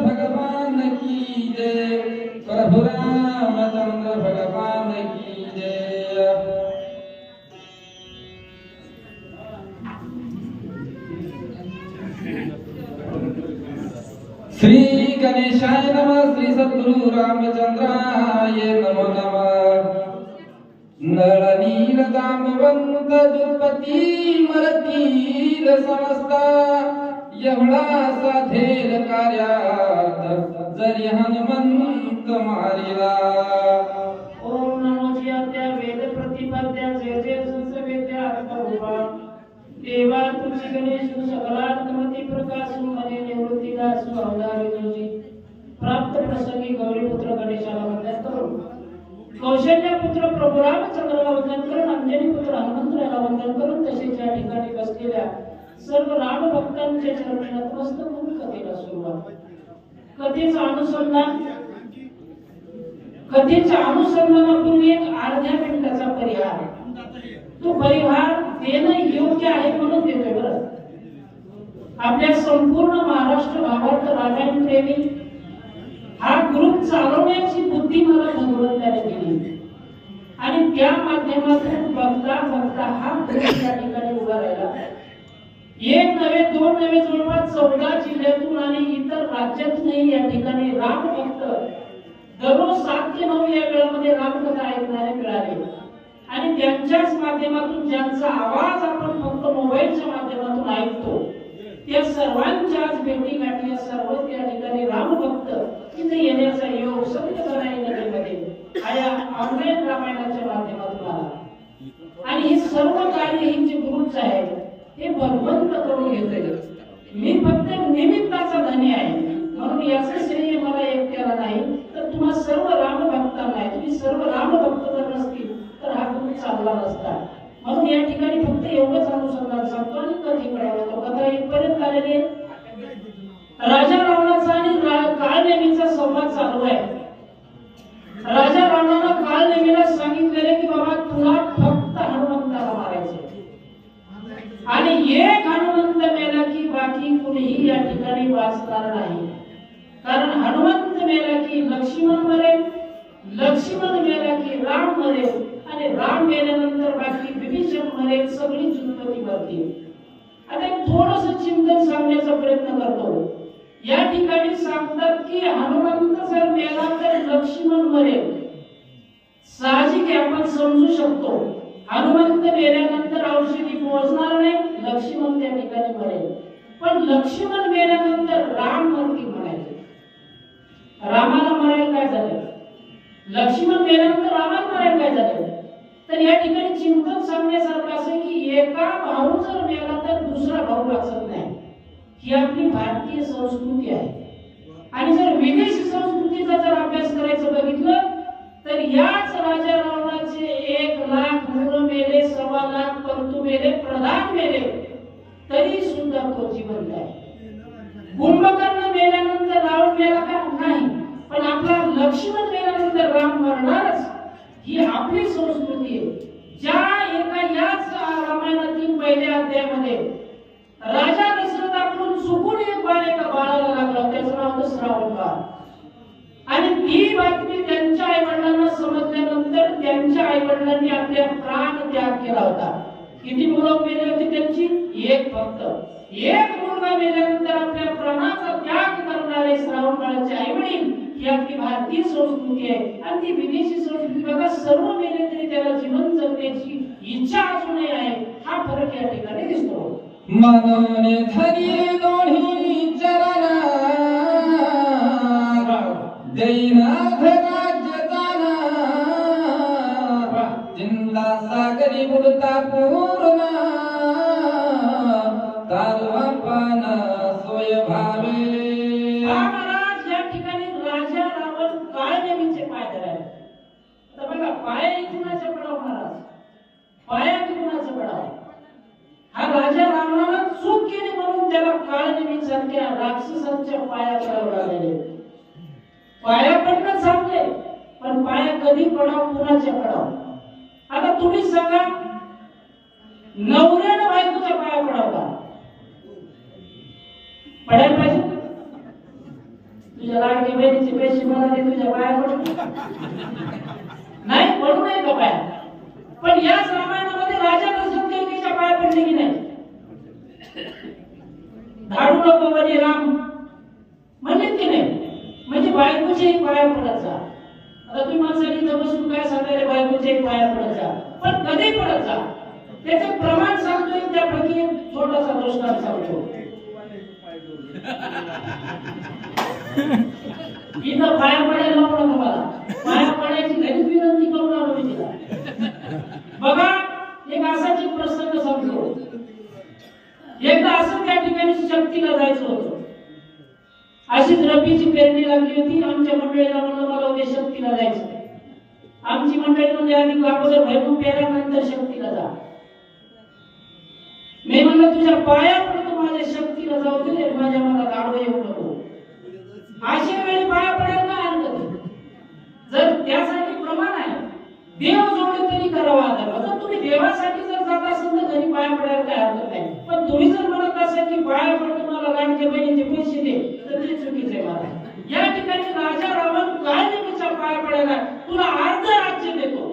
भगवान की जय प्रभु रामचंद्र भगवान की जय श्री गणेशाय नमः, श्री सद्गुरु रामचंद्राय नमो नमः। नळनील जामवंत दुर्पती मरतील समजता एवढा साधेल कार्यात जरी हनुमंत मारिला. ओम नमो त्या वेद प्रतिपाद्या जय जय संसवेद्या अर्थरूपा देवा तुझी गणेश सकलात्मती प्रकाशू मने निवृत्तीला अवतारी तुझी प्राप्त प्रसंगी गौरीपुत्र गणेशाला वंदन करू कौशल्य पुत्र प्रभू रामचंद्राला वंदन करून अंजनी पुत्र हनुमंतराला वंदन करून तसेच या ठिकाणी बसलेल्या सर्व राम भक्तांच्या चरणी नतमस्तक होऊन कथेला सुरुवात. कथेचा अनुसंधान कथेच्या अनुसंधानापूर्वी एक अर्ध्या मिनिटाचा परिहार तो परिहार देणं योग्य आहे म्हणून देतोय बरं. आपल्या संपूर्ण महाराष्ट्र भागात रामायण प्रेमी हा ग्रुप चालवण्याची बुद्धी मला भगवंताने दिली आणि त्या माध्यमातून बघता बघता हा ग्रुप या ठिकाणी उभा राहिला. एक नव्हे दोन नव्हे जवळपास चौदा जिल्ह्यातून आणि इतर राज्यातूनही या ठिकाणी राम भक्त दररोज सात ते नऊ या वेळामध्ये रामकथा ऐकणारे मिळाले. आणि त्यांच्याच माध्यमातून ज्यांचा आवाज आपण फक्त मोबाईलच्या माध्यमातून ऐकतो त्या सर्वांच्या आज भेटी गाठी सर्व त्या ठिकाणी रामभक्त इथे येण्याचा योग सत्य नगरमध्ये आया ऑनलाईन रामायणाच्या माध्यमातून आला. आणि हे सर्व कार्य ही जे ग्रुपच आहे हे भगवंत करून घेतले मी फक्त निमित्ताचा धनी आहे. म्हणून याचं श्रेय मला एकट्याला नाही तर तुम्हा सर्व रामभक्तांना आहे. तुम्ही सर्व रामभक्त जर नसतील तर हा ग्रुप चालला नसता. म्हणून या ठिकाणी फक्त एवढंच अनुसंधान सांगतो आणि कधी मिळाला तो? कथा इथपर्यंत आलेली आहे. राजा रावणाचा आणि काळनेमीचा संवाद चालू आहे. राजा रावणानं काळनेमीला सांगितलेले की बाबा तुला फक्त हनुमंताला मारायचे आणि एक हनुमंत मेला की बाकी कुणीही या ठिकाणी वाचणार नाही. कारण हनुमंत मेला की लक्ष्मण मरेल लक्ष्मण मेला की राम मरेल. आणि राम गेल्यानंतर बाकी विभीषण मरेल सगळी जुनपती मरतील आता एक थोडस चिंतन सांगण्याचा प्रयत्न करतो. या ठिकाणी सांगतात की हनुमंत जर मेला तर लक्ष्मण मरेल. साहजिक आपण समजू शकतो. हनुमंत मेल्यानंतर औषधी पोहोचणार नाही लक्ष्मण त्या ठिकाणी मरेल. पण लक्ष्मण मेल्यानंतर राम मरती म्हणायचे रामाला मरायला काय झालं? लक्ष्मण मेल्यानंतर रामाला मरायला काय झालं? तर या ठिकाणी चिंतन सांगण्यासारखं असं की एका भाऊ जर मेला तर दुसरा भाऊ वाचत नाही. ही आपली भारतीय संस्कृती आहे. आणि जर विदेशी संस्कृतीचा जर अभ्यास करायचं बघितलं तर याच राजा रावणाचे एक लाख मुलं मेले सव्वा लाख परंतु मेले प्रधान मेले. तरी सुद्धा तो जिवंत आहे. कुंभकर्ण मेल्यानंतर रावण मेला का? नाही. पण आपला लक्ष्मण मेल्यानंतर राम मरणारच. ही आपली संस्कृती आहे. ज्या एका याच रामायणातील पहिल्या अध्यायामध्ये राजा दशरथाकडून चुकून एक बाळ एका बाळाला लागला त्याचं नाव होतं श्रावण बाळ. आणि ती बातमी त्यांच्या आई वडिलांना समजल्यानंतर त्यांच्या आई वडिलांनी आपल्या प्राण त्याग केला होता. किती मुलं मेली होती त्यांची? एक फक्त. एक मुलगा मेल्यानंतर आपल्या प्राणाचा त्याग करणारे श्रावण बाळाचे आई वडील ही आपली भारतीय संस्कृती आहे. आणि ती विदेशी संस्कृती. बघा सर्व मेले तरी त्याला जीवन जगण्याची इच्छा अजूनही आहे. हा फरक या ठिकाणी दिसतो. मनोन धरी दोन्ही चरणा. जैनाथ राज्य जाना. जिंदा सागरी बुडता पूर्ण. तारवा पान सोय भावे नवऱ्यानं बायकोच्या पाया पडावा पडायला पाहिजे? तुझ्या लाडकी बहिणीचे पैसे मला तुझ्या पाया पडू. नाही पडू नये का पाया? पण याच रामायणामध्ये राजा दशरथच्या पाया पडले की नाही? धाडू नको म्हणे राम. म्हणले की नाही? म्हणजे बायकोचे पाया पडत जा. आता तुम्ही माणसाने इथं बसून काय सांगायला बायकोचे पाया पडत जा. पण कधी पडत जा? त्याचं प्रमाण सांगतोय त्यापैकी एक छोटासा दृष्टांत सांगतो इथं पाया पडायला नको नका अशा वेळी पाया पडायला काय हरकत जर त्यासाठी प्रमाण आहे देव जोडे तरी करावा आदर जर तुम्ही देवासाठी जर जात असाल तर घरी पाया पडायला काय हरकत नाही. पण तुम्ही जर म्हणत असाल की पाया पडतो मला लाडके बहिणीचे पैसे दे तर ते चुकीचे मला. या ठिकाणी राजा रावण काय नेहमीचा पाया पडायला तुला अर्ध राज्य देतो.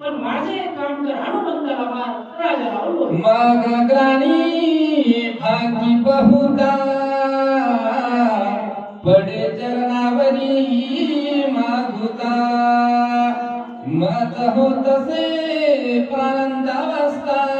पण माझे एक काम कर हनुमंताला मार. राजा रावण मग राणी भागी बहु मत होत से प्राणंदावस्था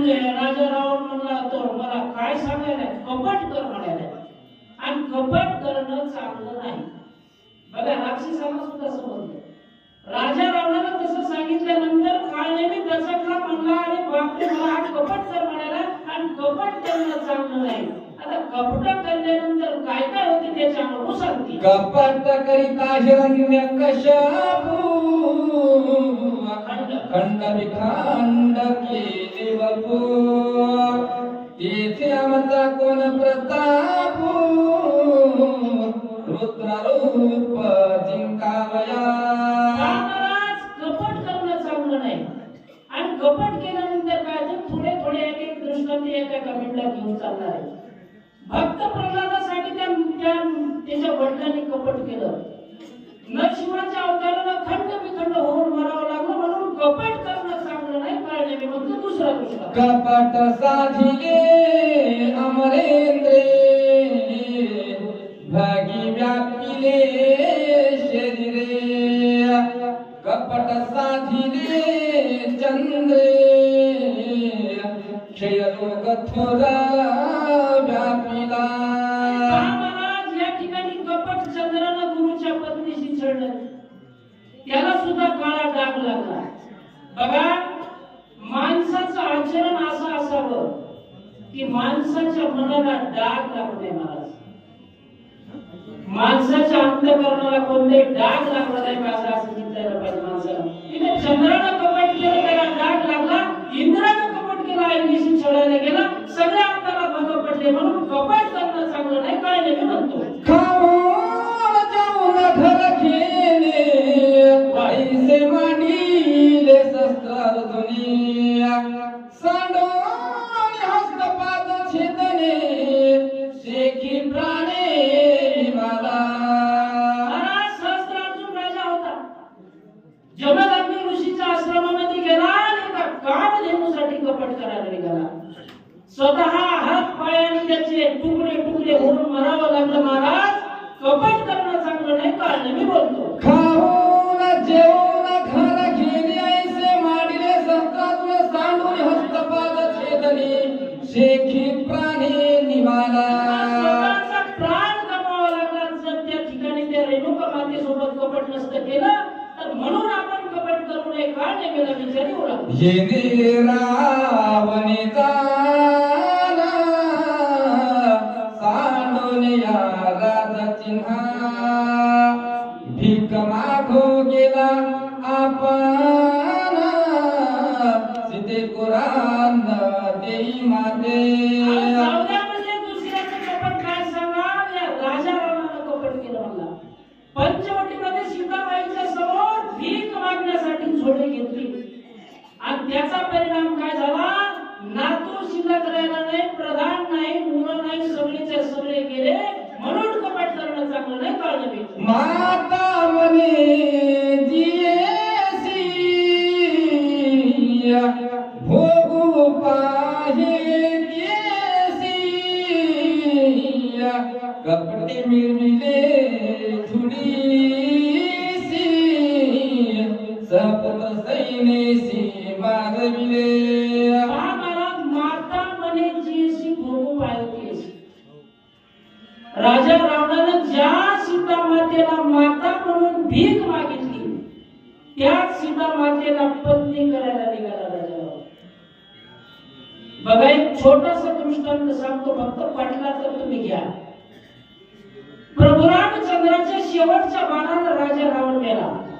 म्हणजे राजा रावण म्हणला तो मला काय सांगायला कपट कर म्हणायला आणि कपट करणं चांगलं नाही. बघा राक्षसाला सुद्धा समजलं. राजा रावणाला तसं सांगितल्यानंतर काळनेमी दचकला म्हणला आणि बापरे मला हा कपट कर म्हणायला आणि कपट करणं चांगलं नाही. आता कपट करण्यानंतर काय काय होते त्याच्या अनुभव सांगते कपट करीता हिरण्य कशापू खंड विखंड केले वपू तेथे आमचा कोण प्रतापू रुद्ररूप जिंकावया महाराज कपट करणं चांगलं नाही. आणि कपट केल्यानंतर काय तर थोडे थोडे एक एक दृष्टांत एका एका घेऊन चालणार आहे. भक्त प्रल्हादासाठी त्या त्याच्या वडिलांनी कपट केलं. दृष्टांत कपट साधिले अमरेंद्रे। भागी व्यापिले शरीरे। कपट साधिले चंद्रे। क्षयलो कठोरा व्यापिला पाहिजे पाहिजे माणसाला तिथे चंद्रानं कपट केलं त्याला जाट लागला. इंद्रानं कपट केला ऐंशी सोडायला गेला. करायला निघाला. स्वतः हात पायाने त्याचे तुकडे तुकडे होऊन मरावं लागलं महाराज कपट करणं चांगलं नाही कारण मी बोलतो. खाऊन जेवून घर घेणे ऐसे मांडिले शस्त्रातून सांडून हस्तपाद छेदने शेखी प्राणे निवाला प्राण गमावा लागला. जर त्या ठिकाणी त्या रेणुका मातेसोबत कपट नसतं केलं तर म्हणून आपण कपट करू नये का? नेमेला विचारी ओळख येणे भीक मागितली. त्याच सीता मातेला पत्नी करायला निघाला राजा बघा एक छोटस दृष्टांत सांगतो फक्त पटला तर तुम्ही घ्या. प्रभू रामचंद्राच्या शेवटच्या बाणाला राजा रावण मेला.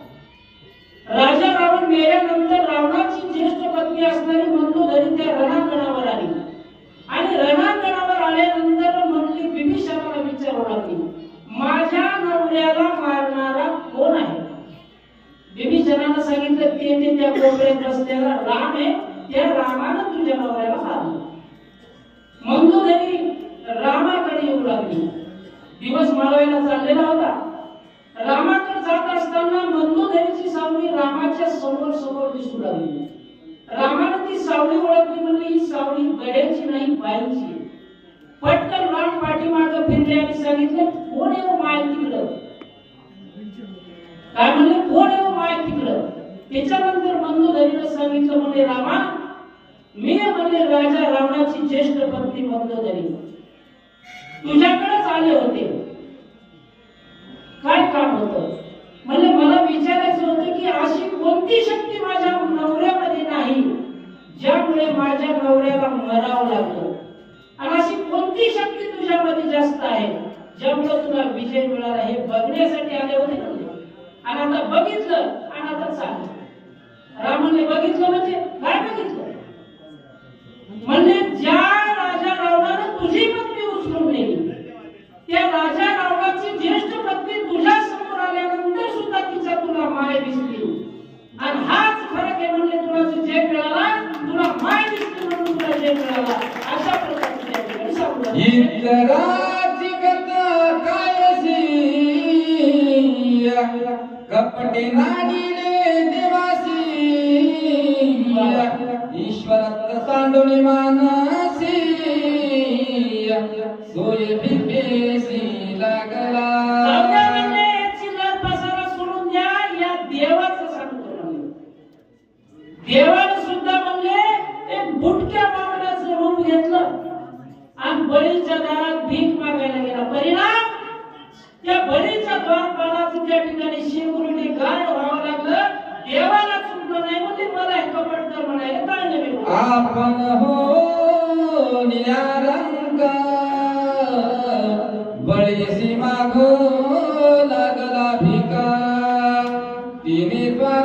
राजा रावण मेल्यानंतर रावणाची ज्येष्ठ पत्नी असणारी मंदोदरी त्या रणांगणावर आली. आणि रणांगणावर आल्यानंतर म्हणली विभीषणाला विचारू लागली. माझ्या नवऱ्याला मारणारा कोण आहे? बिभीषणानं सांगितलं ते ते त्या कोपऱ्यात बसलेला राम आहे. त्या रामानं तुझ्या नवऱ्याला मारलं. मंदोदरी रामाकडे येऊ लागली. दिवस माळवायला चाललेला होता. रामाकडे जात असताना मंदोदरीची सावली रामाच्या समोर समोर दिसू लागली. रामानं ती सावली ओळखली म्हणली ही सावली गड्याची नाही बाईची पटकन राम पाठीमागं फिरले आणि सांगितलं कोण येऊ हो माय तिकडं? काय म्हणले कोण येऊ हो माय तिकडं? त्याच्यानंतर मंदोदरीनं सांगितलं म्हणे रामा मी म्हणजे राजा रावणाची ज्येष्ठ पत्नी मंदोदरी तुझ्याकडेच आले होते. काय काम होतं? म्हणजे मला विचारायचं होतं की अशी कोणती शक्ती माझ्या नवऱ्यामध्ये नाही ज्यामुळे माझ्या नवऱ्याला मरावं लागलं? आणि अशी कोणती शक्ती तुझ्यामध्ये जास्त आहे? ज्यामुळे तुला विजय मिळाला हे बघण्यासाठी आले होते ते. आणि आता बघितलं आणि आता चाललं. रामाने बघितलं म्हणजे काय बघितलं?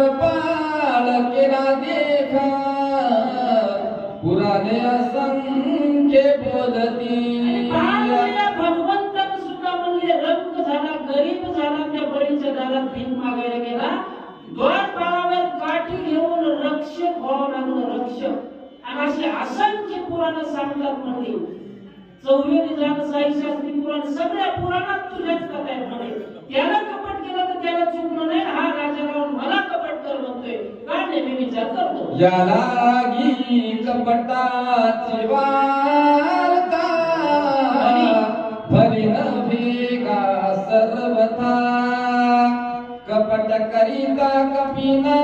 तिने केला देखा. पुराणे असंख्य बोधती भगवंत सुद्धा म्हणजे रंग झाला गरीब झाला त्या बळीच्या दारात भीक मागायला गेला. द्वारपाळावर काठी घेऊन रक्षक व्हावं लागलं रक्षक. आणि असे असंख्य पुराण सांगतात म्हणजे चौवेरी जाण साई शास्त्री पुराण सगळ्या पुराणात तुझ्याच कथा आहेत म्हणे त्याला कपट केलं तर त्याला चुकलं नाही हा राजा रावण मला कपट कर म्हणतोय का नाही मी विचार करतो याला लागी कपटाची वार्ता भरी नव्हे सर्वथा कपट करिता कपिना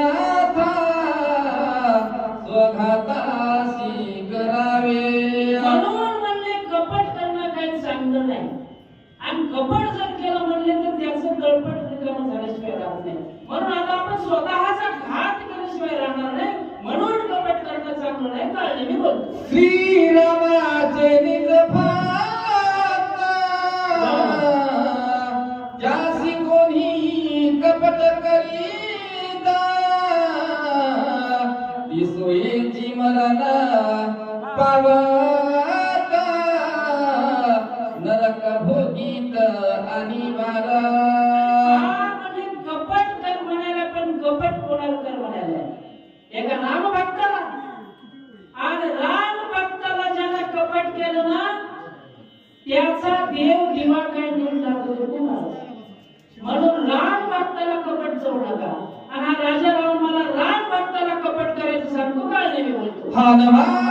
पावत नरक भोगीत हा म्हणजे कपट कर म्हणायला पण कपट कोणाला कर म्हणायला? एका राम भक्ताला आणि राम भक्ताला ज्याला कपट केलं ना त्याचा देव दिवा काय दाखवतो तुम्हाला म्हणून राम भक्ताला कपट जाऊ नका. आणि हा राजा राम मला राम भक्ताला कपट करायचं सांगतो नाही मी बोलतो. हनुमान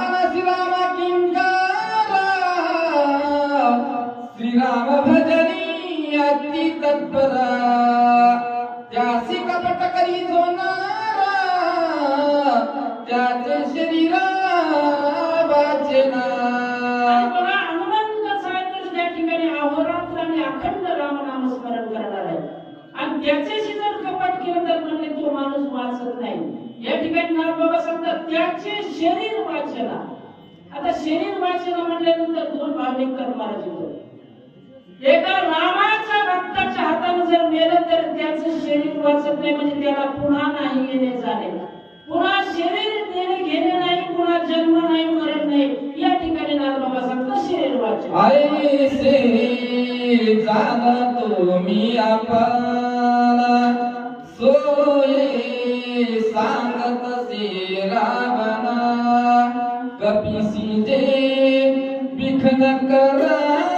म्हणणार बाबा समजा त्याचे शरीर वाचना. आता शरीर वाचना म्हटल्यानंतर दोन भाग निघतात महाराज एका रामाच्या भक्ताच्या हाताने जर मेलं तर त्याचं शरीर वाचत नाही म्हणजे त्याला पुन्हा नाही येणे जाणे पुन्हा शरीर देणे घेणे नाही पुन्हा जन्म नाही मरण नाही. या ठिकाणी नाथ बाबा सांगतो शरीर वाचन. ऐसे जाण मी आपण सोये सांगत से रावणा कपिसी जे बिखन करा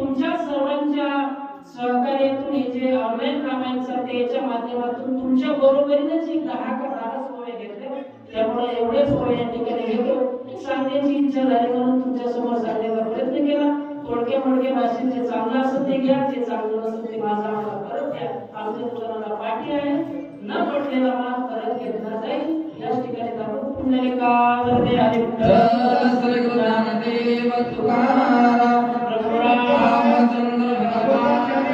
तुमच्या सर्वांच्या सहकार्यातून हे जे ऑनलाईन रामायण चालते याच्या माध्यमातून तुमच्या बरोबरीनेच एक दहा का बारा सोय घेतले त्यामुळे एवढे सोय या ठिकाणी घेतो सांगण्याची इच्छा झाली म्हणून तुमच्यासमोर सांगण्याचा प्रयत्न केला. थोडके मोडके भाषेत जे चांगलं असं ते घ्या जे चांगलं नसेल ते माझा मला परत द्या. आमच्या दुकानाला पाठी आहे. न पडलेला माल परत घेतला जाईल. याच ठिकाणी जाऊन पुण्यले का वरदे हरे सर गुरुनाथ देव तुकाराम प्रभुरामचंद्र भगवान